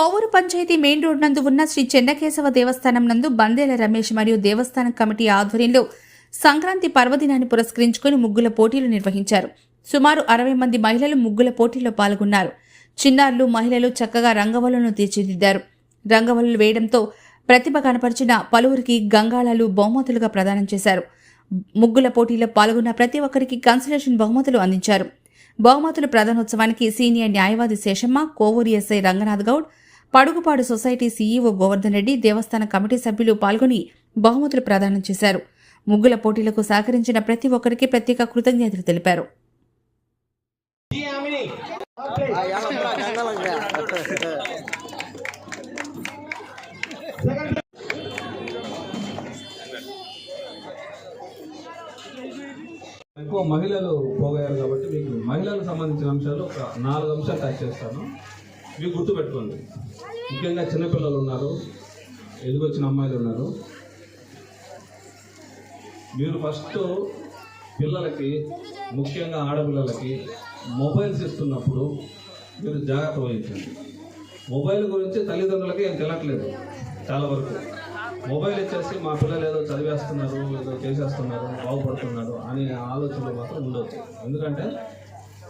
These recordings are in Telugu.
కోవూరు పంచాయతీ మెయిన్ రోడ్ నందు ఉన్న శ్రీ చెన్నకేశవ దేవస్థానం నందు బందేల రమేష్ మరియు దేవస్థానం కమిటీ ఆధ్వర్యంలో సంక్రాంతి పర్వదినాన్ని పురస్కరించుకుని ముగ్గుల పోటీలు నిర్వహించారు. సుమారు అరవై మంది మహిళలు ముగ్గుల పోటీల్లో పాల్గొన్నారు. చిన్నారులు మహిళలు చక్కగా రంగవల్లును తీర్చిదిద్దారు. రంగవల్లులు వేయడంతో ప్రతిభ కనపరిచిన పలువురికి గంగాళాలు బహుమతులుగా ప్రదానం చేశారు. ముగ్గుల పోటీలో పాల్గొన్న ప్రతి ఒక్కరికి కన్సలేషన్ బహుమతులు అందించారు. బహుమతుల ప్రధానోత్సవానికి సీనియర్ న్యాయవాది Seshamma Kovur SI Ranganath Goud Padugupadu society CEO Govardhan Reddy దేవస్థాన కమిటీ సభ్యులు పాల్గొని బహుమతులు ప్రదానం చేశారు. ముగ్గుల పోటీలకు సహకరించిన ప్రతి ఒక్కరికి ప్రత్యేక కృతజ్ఞతలు తెలిపారు. ఎక్కువ మహిళలు పోగయ్యారు కాబట్టి మీకు మహిళలకు సంబంధించిన అంశాలు ఒక నాలుగు అంశాలు టచ్ చేస్తాను. ఇవి గుర్తుపెట్టుకోండి. ముఖ్యంగా చిన్నపిల్లలు ఉన్నారు ఎదిగొచ్చిన అమ్మాయిలు ఉన్నారు. మీరు ఫస్ట్ పిల్లలకి ముఖ్యంగా ఆడపిల్లలకి మొబైల్స్ ఇస్తున్నప్పుడు మీరు జాగ్రత్త వహించండి. మొబైల్ గురించి తల్లిదండ్రులకి ఏం తెలియట్లేదు చాలా వరకు. మొబైల్ ఇచ్చేసి మా పిల్లలు ఏదో చదివేస్తున్నారు ఏదో చేసేస్తున్నారు బాగుపడుతున్నారు అనే ఆలోచనలు మాత్రం ఉండొచ్చు. ఎందుకంటే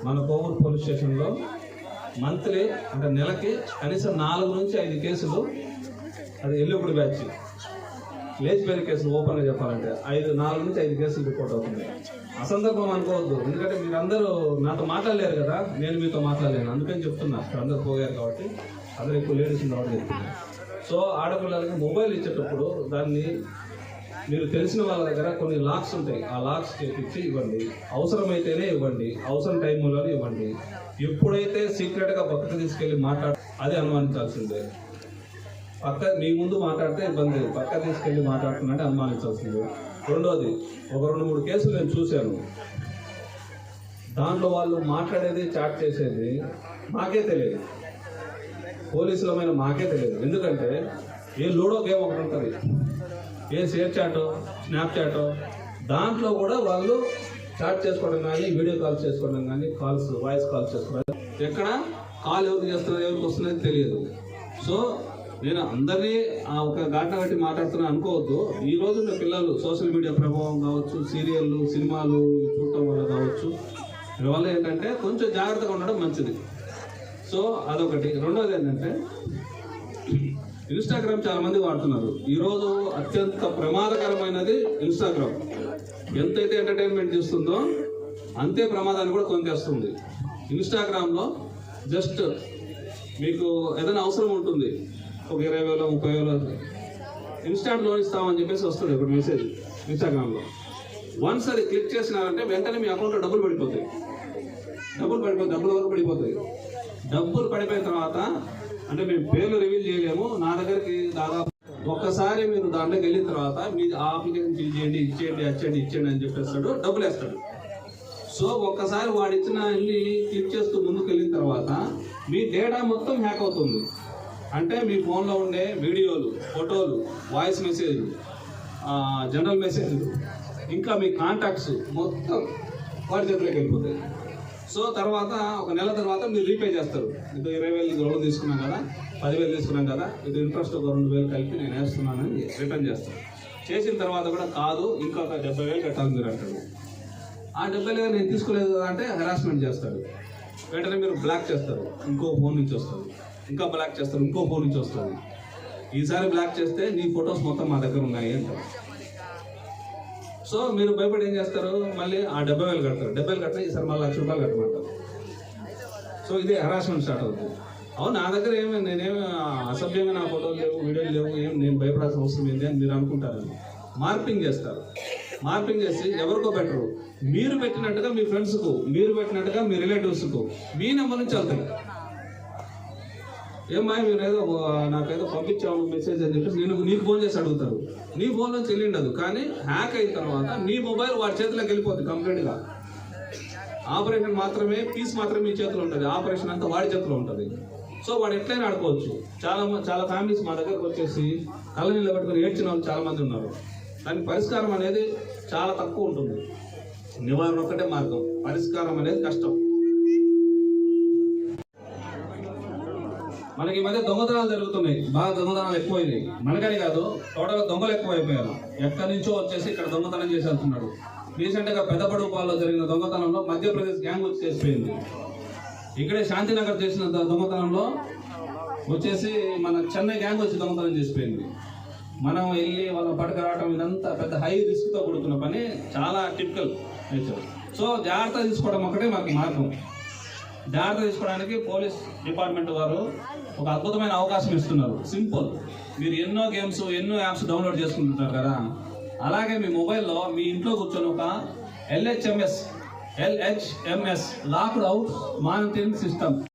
మన కోవూరు పోలీస్ స్టేషన్లో మంత్లీ అంటే నెలకి కనీసం నాలుగు నుంచి ఐదు కేసులు అది ఎల్లుగుడి బ్యాచ్. లేచిపోయిన కేసులు ఓపెన్గా చెప్పాలంటే ఐదు నాలుగు నుంచి ఐదు కేసులు రిపోర్ట్ అవుతుంది అసందర్భం అనుకోవద్దు. ఎందుకంటే మీరు అందరూ నాతో మాట్లాడలేరు కదా. నేను మీతో మాట్లాడలేను. అందుకని చెప్తున్నా. అందరూ పోయారు కాబట్టి అందరూ ఎక్కువ లేడీస్ కాబట్టి చెప్తున్నా సో ఆడపిల్లలకి మొబైల్ ఇచ్చేటప్పుడు దాన్ని మీరు తెలిసిన వాళ్ళ దగ్గర కొన్ని లాక్స్ ఉంటాయి. ఆ లాక్స్ చేపించి ఇవ్వండి. అవసరమైతేనే ఇవ్వండి. అవసరం టైంలో ఇవ్వండి. ఎప్పుడైతే సీక్రెట్గా పక్కకు తీసుకెళ్ళి మాట్లాడ అది అనుమానించాల్సిందే. పక్క మీ ముందు మాట్లాడితే ఇబ్బంది లేదు. పక్క తీసుకెళ్ళి మాట్లాడుతున్నట్టే అనుమానించాల్సింది. రెండోది ఒక రెండు మూడు కేసులు నేను చూశాను. దాంట్లో వాళ్ళు మాట్లాడేది చాట్ చేసేది మాకే తెలియదు. పోలీసులమైన మాకే తెలియదు. ఎందుకంటే ఏ లూడో గేమ్ ఒకటి ఉంటుంది. ఏ షేర్ చాటో స్నాప్ చాటో దాంట్లో కూడా వాళ్ళు చాట్ చేసుకోవడం కానీ వీడియో కాల్స్ చేసుకోవడం కానీ కాల్స్ వాయిస్ కాల్స్ చేసుకోవడం ఎక్కడ? కాల్ ఎవరికి చేస్తున్నారు ఎవరికి వస్తున్నది తెలియదు. సో నేను అందరినీ ఆ ఒక గాట బట్టి మాట్లాడుతున్నా అనుకోవద్దు. ఈ రోజుల్లో పిల్లలు సోషల్ మీడియా ప్రభావం కావచ్చు సీరియళ్ళు సినిమాలు చూడటం వల్ల కావచ్చు. వీళ్ళ వల్ల ఏంటంటే కొంచెం జాగ్రత్తగా ఉండడం మంచిది. సో అదొకటి. రెండోది ఏంటంటే ఇన్స్టాగ్రామ్ చాలా మంది వాడుతున్నారు ఈరోజు అత్యంత ప్రమాదకరమైనది ఇన్స్టాగ్రామ్ ఎంతైతే ఎంటర్టైన్మెంట్ చేస్తుందో అంతే ప్రమాదాన్ని కూడా కొంతేస్తుంది ఇన్స్టాగ్రామ్లో జస్ట్ మీకు ఏదైనా అవసరం ఉంటుంది. ఒక ఇరవై వేలు ముప్పై వేలు ఇన్స్టాంట్ లోన్ ఇస్తామని చెప్పేసి వస్తుంది ఒక మెసేజ్ ఇన్స్టాగ్రామ్లో వన్స్ అది క్లిక్ చేసినారంటే వెంటనే మీ అకౌంట్లో డబ్బులు పడిపోతాయి. డబ్బులు పడిపోతాయి డబ్బులు వరకు పడిపోతాయి. డబ్బులు పడిపోయిన తర్వాత అంటే మేము పేర్లు రివీల్ చేయలేము. నా దగ్గరికి దాదాపు ఒక్కసారి మీరు దాంట్లోకి వెళ్ళిన తర్వాత మీ అప్లికేషన్ ఫిల్ చేయండి ఇచ్చేయండి వచ్చేయండి ఇచ్చేయండి అని చెప్పేస్తాడు. డబ్బులు వేస్తాడు. సో ఒక్కసారి వాడు ఇచ్చిన వెళ్ళి క్లిక్ చేస్తూ ముందుకు వెళ్ళిన తర్వాత మీ డేటా మొత్తం హ్యాక్ అవుతుంది. అంటే మీ ఫోన్లో ఉండే వీడియోలు ఫోటోలు వాయిస్ మెసేజ్లు జనరల్ మెసేజ్లు ఇంకా మీ కాంటాక్ట్స్ మొత్తం వాడి చేతిలోకి వెళ్ళిపోతాయి. సో తర్వాత ఒక నెల తర్వాత మీరు రీపే చేస్తారు. ఇప్పుడు ఇరవై వేలు లోన్ తీసుకున్నాం కదా పదివేలు తీసుకున్నాం కదా ఇది ఇంట్రెస్ట్ ఒక రెండు వేలు కలిపి నేను వేస్తున్నానని రిటర్న్ చేస్తాను చేసిన తర్వాత కూడా కాదు ఇంకొక డెబ్బై వేలు కట్టాలి మీరు అంటాడు ఆ డెబ్బై వేలు నేను తీసుకోలేదు కదా అంటే హెరాస్మెంట్ చేస్తాడు వెంటనే మీరు బ్లాక్ చేస్తారు. ఇంకో ఫోన్ నుంచి వస్తుంది. ఇంకా బ్లాక్ చేస్తారు ఇంకో ఫోన్ నుంచి వస్తుంది. ఈసారి బ్లాక్ చేస్తే నీ ఫొటోస్ మొత్తం మా దగ్గర ఉన్నాయి అంటారు. సో మీరు భయపడి ఏం చేస్తారు? మళ్ళీ ఆ డెబ్బై వేలు కడతారు. డెబ్బై వేలు కట్టిన ఈసారి మళ్ళీ లక్ష రూపాయలు కట్టమంటారు. సో ఇది హరాస్మెంట్ స్టార్ట్ అవుతుంది అవును నా దగ్గర ఏమి నేనేమి అసభ్యమైన నా ఫోటోలు లేవు వీడియోలు లేవు ఏం నేను భయపడాల్సిన అవసరం ఏంటి అని మీరు అనుకుంటారని మార్పింగ్ చేస్తారు. మార్పింగ్ చేసి ఎవరికో పెట్టరు. మీరు పెట్టినట్టుగా మీ ఫ్రెండ్స్కు మీరు పెట్టినట్టుగా మీ రిలేటివ్స్కు మీ నెంబర్ నుంచి వెళ్తాయి. ఏమ్మా మీరు ఏదో నాకేదో పంపించాము మెసేజ్ అని చెప్పేసి నేను నీకు ఫోన్ చేసి అడుగుతారు. నీ ఫోన్ నుంచి వెళ్ళిండదు. కానీ హ్యాక్ అయిన తర్వాత నీ మొబైల్ వాడి చేతిలోకి వెళ్ళిపోతుంది కంప్లీట్గా. ఆపరేషన్ మాత్రమే పీస్ మాత్రమే మీ చేతిలో ఉంటుంది. ఆపరేషన్ అంతా వాడి చేతిలో ఉంటుంది. సో వాడు ఎట్లయినా ఆడుకోవచ్చు. చాలా చాలా ఫ్యామిలీస్ మా దగ్గరకు వచ్చేసి కళ్ళ నీళ్ళు పెట్టుకుని ఏడ్చిన వాళ్ళు చాలా మంది ఉన్నారు. దానికి పరిష్కారం అనేది చాలా తక్కువ ఉంటుంది. నివారణ ఒక్కటే మార్గం. పరిష్కారం అనేది కష్టం. మనకి ఈ మధ్య దొంగతనాలు జరుగుతున్నాయి. బాగా దొంగతనాలు ఎక్కువైనాయి. మనకని కాదు టోటల్ దొంగలు ఎక్కువైపోయారు. ఎక్కడి నుంచో వచ్చేసి ఇక్కడ దొంగతనం చేసి వెళ్తున్నారు. రీసెంట్గా పెద్దపడుపాల్లో జరిగిన దొంగతనంలో మధ్యప్రదేశ్ గ్యాంగ్ వచ్చేసిపోయింది ఇక్కడే శాంతినగర్ చేసిన దొంగతనంలో వచ్చేసి మన చెన్నై గ్యాంగ్ వచ్చి దొంగతనం చేసిపోయింది. మనం వెళ్ళి వాళ్ళ పట్టుకు రావటం ఇదంతా పెద్ద హై రిస్క్తో కూడుకున్న పని. చాలా టిపికల్ నేచర్. సో జాగ్రత్త తీసుకోవడం ఒకటే మాకు మార్గం. జాగ్రత్త తీసుకోవడానికి పోలీస్ డిపార్ట్మెంట్ వారు ఒక అద్భుతమైన అవకాశం ఇస్తున్నారు. సింపుల్. మీరు ఎన్నో గేమ్స్ ఎన్నో యాప్స్ డౌన్లోడ్ చేసుకుంటుంటారు కదా? అలాగే మీ మొబైల్లో మీ ఇంట్లో కూర్చొని ఒక LHMS LHMS locked out monitoring system.